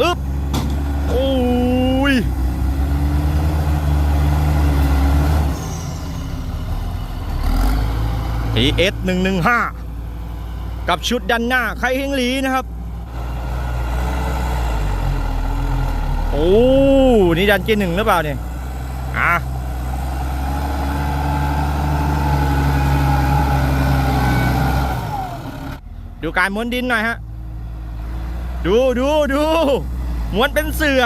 อึ๊บโอ้ยทีเอสหนึ่งหนึ่งห้ากับชุดดันหน้าไคเฮงหลีนะครับ โอ้นี่ดันเจนหนึ่งหรือเปล่าเนี่ยอะดูการม้วนดินหน่อยฮะ ดูดูดูม้วนเป็นเสือ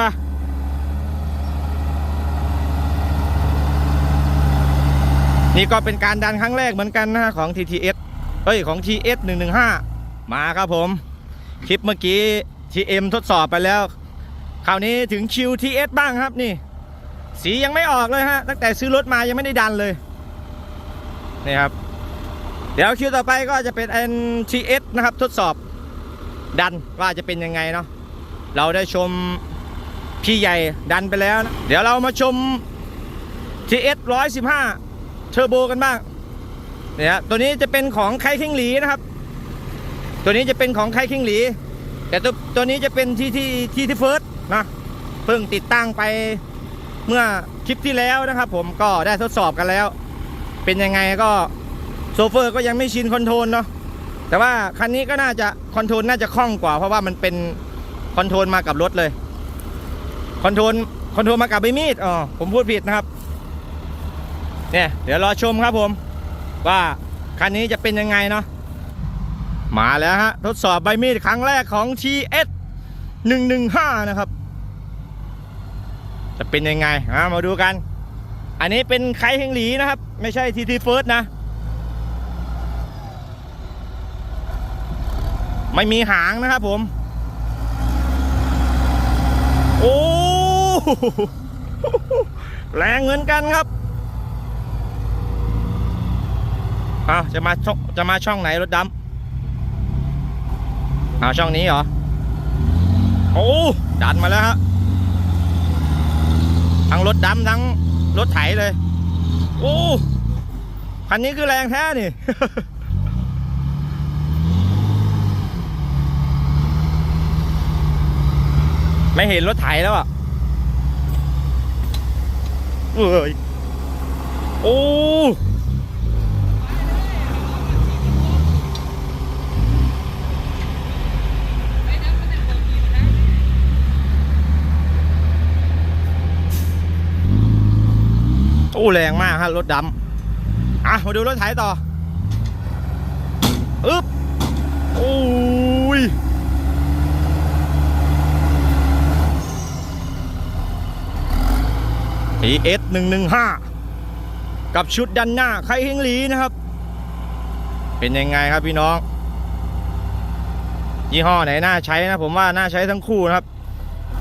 นี่ก็เป็นการดันครั้งแรกเหมือนกันนะของ TTS เอ้ยของ TS 115 มาครับผม คลิปเมื่อกี้ TM ทดสอบไปแล้ว คราวนี้ถึงคิว TS บ้างครับนี่ สียังไม่ออกเลยฮะ ตั้งแต่ซื้อรถมายังไม่ได้ดันเลย นี่ครับ เดี๋ยวคิวต่อไปก็จะเป็น TS นะครับทดสอบ ดันว่าจะเป็นยังไงเนาะเราได้ชมพี่ใหญ่ดันไปแล้วนะเดี๋ยวเรามาชม TS 115 เทอร์โบกันบ้างเนี่ยตัวนี้จะเป็นของไคคิงหลีนะครับ ตัวนี้จะเป็นของไคคิงหลี แต่ตัวตัวนี้จะเป็นที่ที่ที่ที่เฟิร์สนะเพิ่งติดตั้งไปเมื่อคลิปที่แล้วนะครับ ผมก็ได้ทดสอบกันแล้ว เป็นยังไงก็โซเฟอร์ก็ยังไม่ชินคอนโทรลเนาะ แต่ว่าคันนี้ก็น่าจะคอนโทรลน่าจะคล่องกว่า เพราะว่ามันเป็นคอนโทรลมากับรถเลยคอนโทรลคอนโทรลมากับใบมีดอ๋อผมพูดผิดนะครับ เนี่ย เดี๋ยวรอชมครับผม ว่าคันนี้จะเป็นยังไงเนาะมาแล้วฮะ ทดสอบใบมีดครั้งแรกของ TS 115 นะครับ จะเป็นยังไงมาดูกัน อันนี้เป็นไคเฮงหลีนะครับ ไม่ใช่ TT First นะ ไม่มีหางนะครับผม โอ้แรงเหมือนกันครับอาจะมาช่องจะมาช่องไหนรถดำอาช่องนี้เหรอ โอ้ดันมาแล้วฮะทั้งรถดำทั้งรถไถเลย โอ้คันนี้คือแรงแท้นี่ ไม่เห็นรถไถแล้วอะเอ้ยโอ้โอ้แรงมากครับรถดำอะ มาดูรถไถต่อ อึ๊บ โอ้ย ทีเอสหนึ่งหนึ่งห้ากับชุดดันหน้าไคเฮงหลีนะครับ เป็นยังไงครับพี่น้อง ยี่ห้อไหนน่าใช้นะ ผมว่าน่าใช้ทั้งคู่นะครับ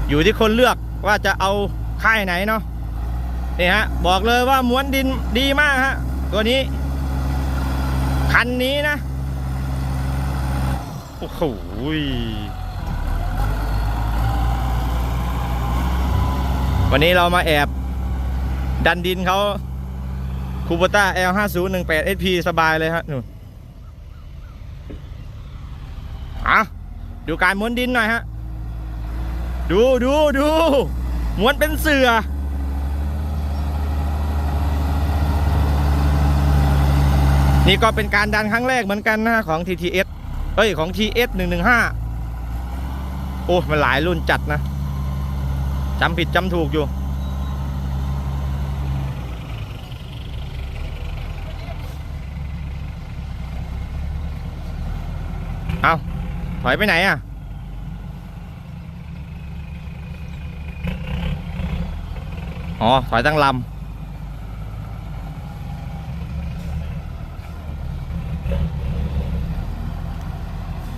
อยู่ที่คนเลือกว่าจะเอาค่ายไหนเนาะนี่ฮะ บอกเลยว่าม้วนดินดีมากฮะ ตัวนี้ คันนี้นะ โอ้โหวันนี้เรามาแอบ ดันดินเขาคูปต้า L5018 SP สบายเลยฮะหนูอะดูการม้วนดินหน่อยฮะ ดูดูดูม้วนเป็นเสือนี่ก็เป็นการดันครั้งแรกเหมือนกันนะของ TTS เอ้ยของ TS 115 โอ้ มันหลายรุ่นจัดนะ จำผิดจำถูกอยู่ เอาถอยไปไหนอะ อ๋อ ถอยตั้งลำ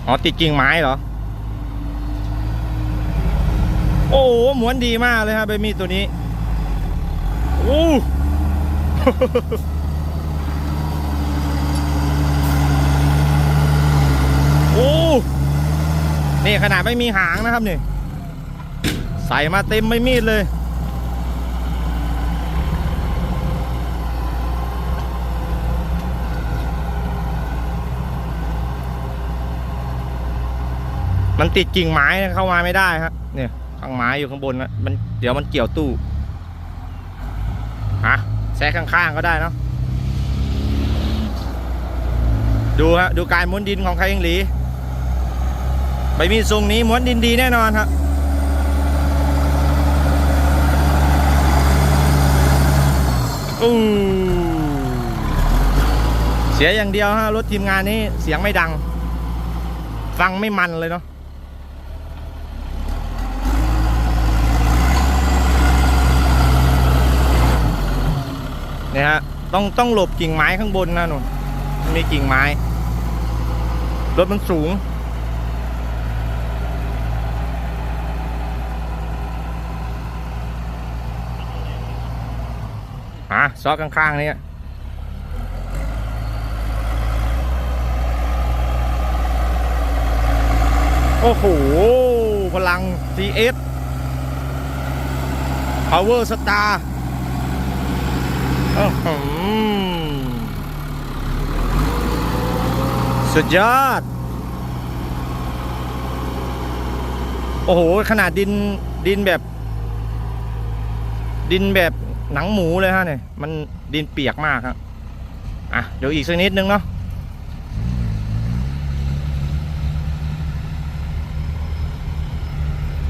อ๋อติดกิ่งไม้เหรอ โอ้โหหมวนดีมากเลยครับใบมีดตัวนี้ โอ้ โอ้ นี่ขนาดไม่มีหางนะครับนี่ ใส่มาเต็มใบมีดเลย มันติดกิ่งไม้เข้ามาไม่ได้ครับเนี่ยข้างไม้อยู่ข้างบนนะมันเดี๋ยวมันเกี่ยวตู้ฮะแซะข้างๆก็ได้เนาะดูฮะดูการม้วนดินของใครยิงหลี ใบมีดทรงนี้ม้วนดินดีแน่นอนครับอู้เสียอย่างเดียวฮะรถทีมงานนี้เสียงไม่ดัง ฟังไม่มันเลยเนาะเนี่ยฮะต้องต้องหลบกิ่งไม้ข้างบนนะหนูมีกิ่งไม้ รถมันสูง อะซอกข้างๆนี่โอ้โห พลัง CS Power Star สุดยอด โอ้โห ขนาดดินดินแบบ ดินแบบ หนังหมูเลยฮะเนี่ยมันดินเปียกมากครับอะเดี๋ยวอีกสักนิดนึงเนาะ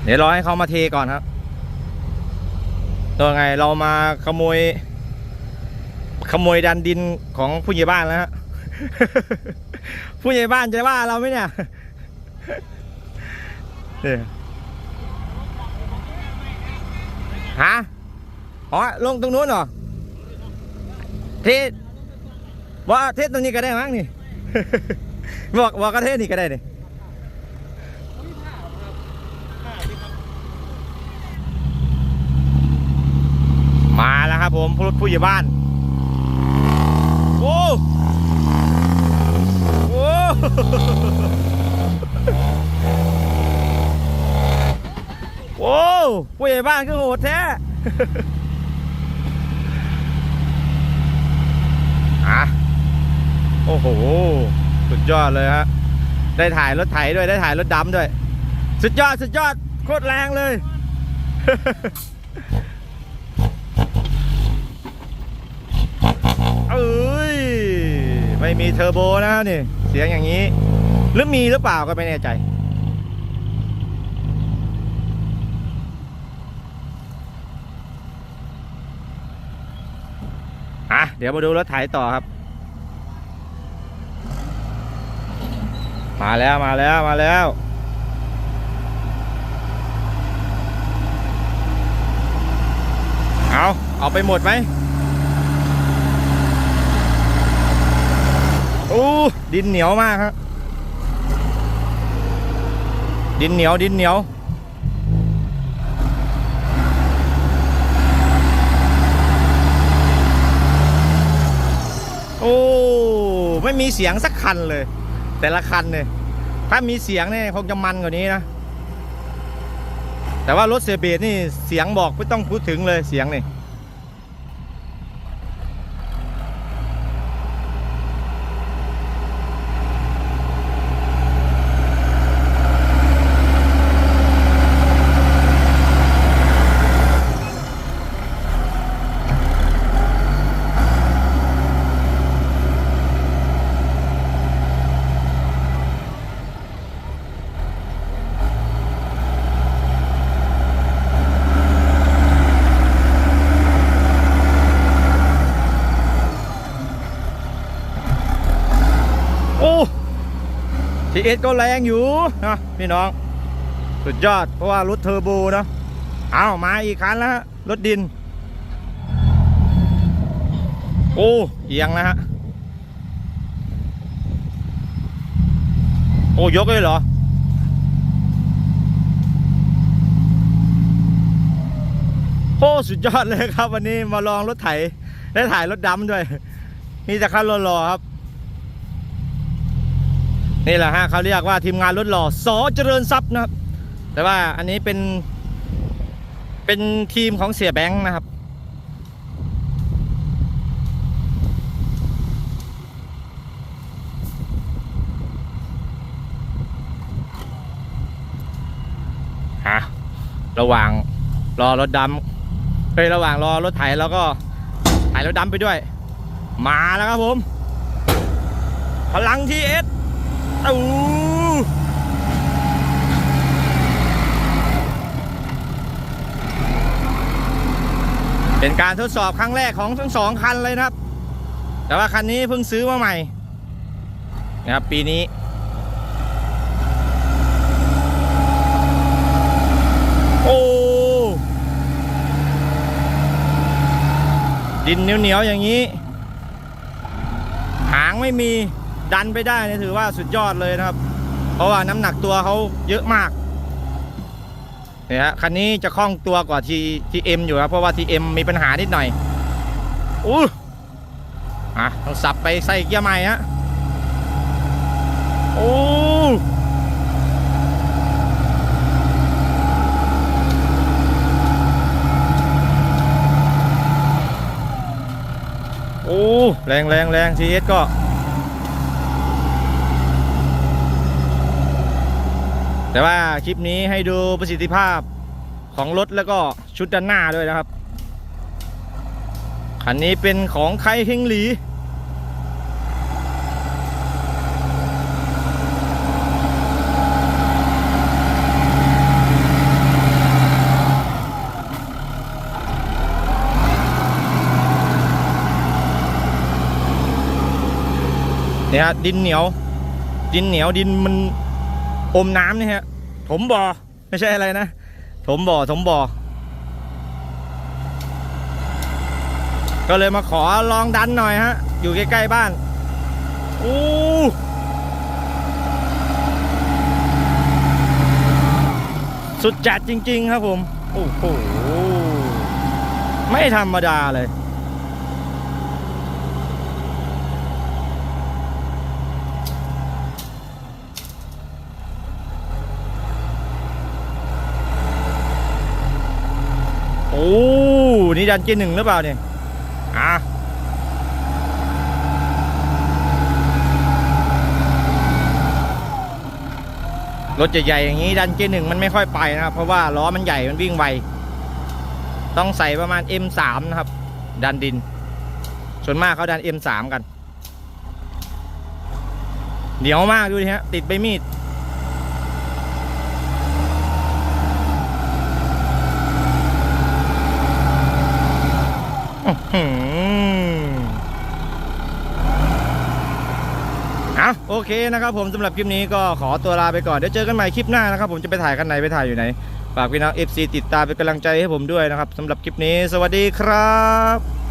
เดี๋ยวรอให้เขามาเทก่อนครับตัวไงเรามาขโมย ขโมยดันดินของผู้ใหญ่บ้านแล้วฮะผู้ใหญ่บ้านจะว่าเราไหมเนี่ยเนี่ยฮะ อ๋อลงตรงนู้นเหรอเทศว่าเทศตรงนี้ก็ได้มั้งนี่ บอกบอกกระเทศนี่ก็ได้นี่มาแล้วครับผมผู้ผู้ใหญ่บ้านโอ้โหโอ้ผู้ใหญ่บ้านคือโหดแท้ อะ โอ้โห สุดยอดเลยฮะ ได้ถ่ายรถไถด้วย ได้ถ่ายรถดำด้วย สุดยอด สุดยอด โคตรแรงเลย เอ้ย ไม่มีเทอร์โบนะนี่ เสียงอย่างนี้ หรือมีหรือเปล่าก็ไม่แน่ใจอะเดี๋ยวมาดูรถไถต่อครับ มาแล้วมาแล้วมาแล้วเอาเอาไปหมดไหมโอ้ดินเหนียวมากครับดินเหนียวดินเหนียวโอ้ไม่มีเสียงสักคันเลย แต่ละคันเลยถ้ามีเสียงเนี่ยคงจะมันกว่านี้นะ แต่ว่ารถเสียเบตนี่เสียงบอกไม่ต้องพูดถึงเลยเสียงนี่ โอ้ ทีเอสก็แรงอยู่นะพี่น้อง สุดยอดเพราะว่ารถเทอร์โบเนาะเอามาอีกคันแล้วฮะรถดิน โอ้เอียงนะฮะโอ้ยกเลยเหรอโอ้สุดยอดเลยครับ วันนี้มาลองรถไถได้ถ่ายรถดำด้วย มีแต่คันรอๆครับ นี่แหละฮะเขาเรียกว่าทีมงานรถหล่อสอเจริญทรัพย์นะครับ แต่ว่าอันนี้เป็น เป็นทีมของเสียแบงค์นะครับ ฮะ ระหว่างรอรถดำเอ้ยระหว่างรอรถไถแล้วก็ถ่ายรถดำไปด้วย มาแล้วครับผม พลังทีเอส อู้เป็นการทดสอบครั้งแรกของทั้งสองคันเลยนะครับ แต่ว่าคันนี้เพิ่งซื้อมาใหม่ นะครับ ปีนี้โอ้ดินเหนียวๆอย่างนี้ หางไม่มี ดันไปได้เนี่ยถือว่าสุดยอดเลยนะครับ เพราะว่าน้ำหนักตัวเขาเยอะมากเนี่ยฮะคันนี้จะคล่องตัวกว่าทีทีเอ็มอยู่ครับเพราะว่าทีเอ็มมีปัญหานิดหน่อยอู้อะต้องสับไปใส่เกียร์ใหม่ฮะโอ้โอ้แรงแรงแรงทีเอสก็ แต่ว่าคลิปนี้ให้ดูประสิทธิภาพของรถแล้วก็ชุดด้านหน้าด้วยนะครับ คันนี้เป็นของไคเฮงหลี เนี่ยดินเหนียว ดินเหนียวดินมัน อมน้ำนี่ฮะ ถมบ่อ ไม่ใช่อะไรนะ ถมบ่อ ถมบ่อ ก็เลยมาขอลองดันหน่อยฮะ อยู่ใกล้ๆบ้านอู้สุดจัดจริง ๆ ครับผม โอ้โห ไม่ธรรมดาเลย อ้นี่ดันเกียร์หนึ่งหรือเปล่าเนี่ยอะรถใหญ่ๆอย่างนี้ดันเกียร์หนึ่งมันไม่ค่อยไปนะครับ เพราะว่าล้อมันใหญ่มันวิ่งไวต้องใส่ประมาณ M3 นะครับ ดันดิน ส่วนมากเขาดัน M3 กันเหนียวมากดูดิฮะติดใบมีด อะโอเคนะครับผมสำหรับคลิปนี้ก็ขอตัวลาไปก่อน เดี๋ยวเจอกันใหม่คลิปหน้านะครับ ผมจะไปถ่ายกันไหนไปถ่ายอยู่ไหน ฝากพี่น้อง FC ติดตามเป็นกำลังใจให้ผมด้วยนะครับสำหรับคลิปนี้ สวัสดีครับ